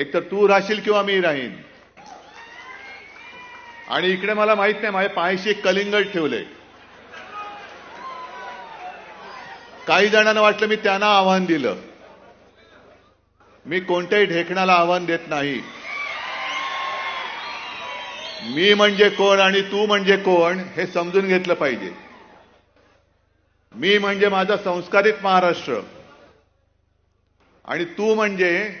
एक तर तू राहशील किंवा मी राहीन. आणि इकडे मला माहीत नाही माझ्या पायाशी एक कलिंगड ठेवले. काही जणांना वाटलं मी त्यांना आव्हान दिलं. मी कोणत्याही ढेकणाला आव्हान देत नाही. मी म्हणजे कोण आणि तू म्हणजे कोण हे समजून घेतलं पाहिजे. मी म्हणजे माझा संस्कारित महाराष्ट्र. आणि तू म्हणजे